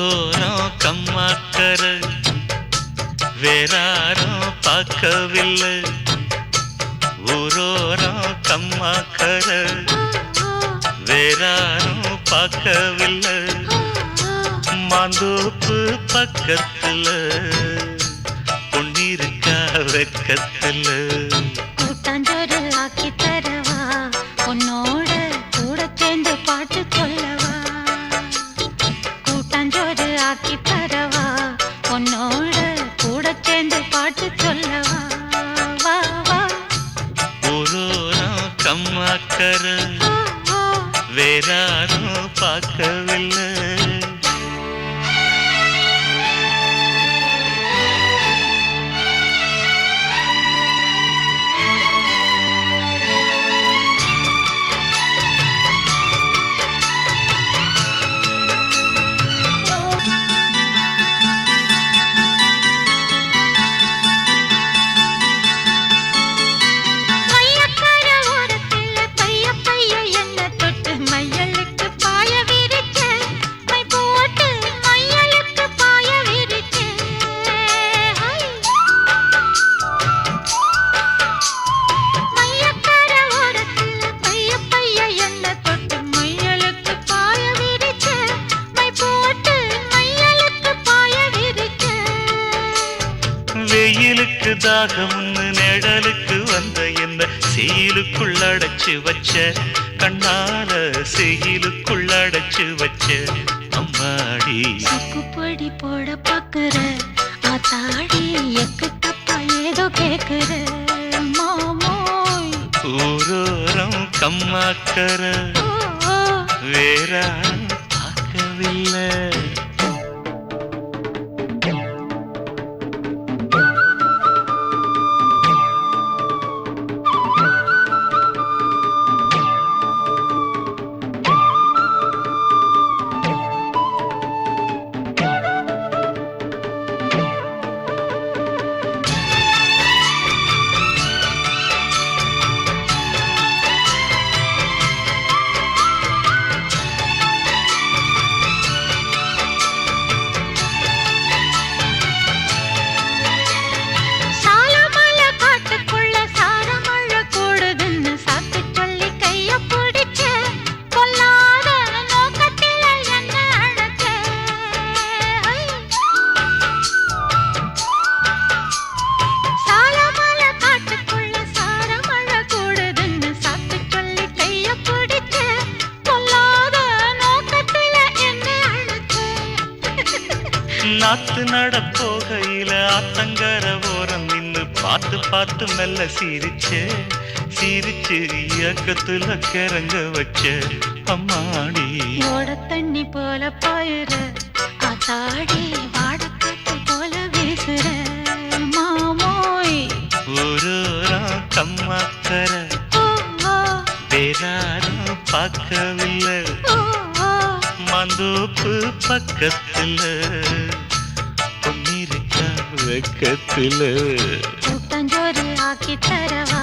எங்கோரும் கம்மாக்கர. வேறாரும் பார்க்கவில்லை. ஊரோரம் கம்மாக்கர. வேறாரும் பார்க்கவில்லை. மாந்தோப்பு பக்கத்துல பொன்னிருக்கா வெக்கத்துல. கூட்டாஞ்சோறு. ஆக்கி தரவா? உன்னோட கூட சேர்ந்து பாட்டு சொல்லவா? வா வா. ஊரோரம் கம்மாக்கர. வேறாரும் பார்க்கவில்லை. வெயிலுக்கு தாகம்னு நிழலுக்கு வந்த என்ன செயலுக்குள் அடைச்சு வச்ச? கண்ணால செயலுக்குள் அடைச்சு வச்ச? அம்மாடி. சொக்குப்பொடி போட பாக்குற? ஆத்தாடி எக்கு தப்பா ஏதோ கேக்குற? மாமோய். ஊரோரம் ஓ. வேற பார்க்கவில்லை. நாத்து நட போகையில ஆத்தங்கர ஓரம் நின்னு பார்த்து பார்த்து மெல்ல சிரிச்சே சிரிச்சு இயக்கத்துல கிறங்க வச்ச அம்மாடி. ஓட தண்ணி போல பாயுற காத்தாடி வாடக்காத்து போல வீசுற மாமோய். ஊரோரம் கம்மாக்கர வேறாரும் பார்க்கவில்லை. மந்தோப்பு பக்கத்துல பொன்னிருக்கா வெக்கத்துல. கூட்டஞ்சோறு ஆக்கி தரவா?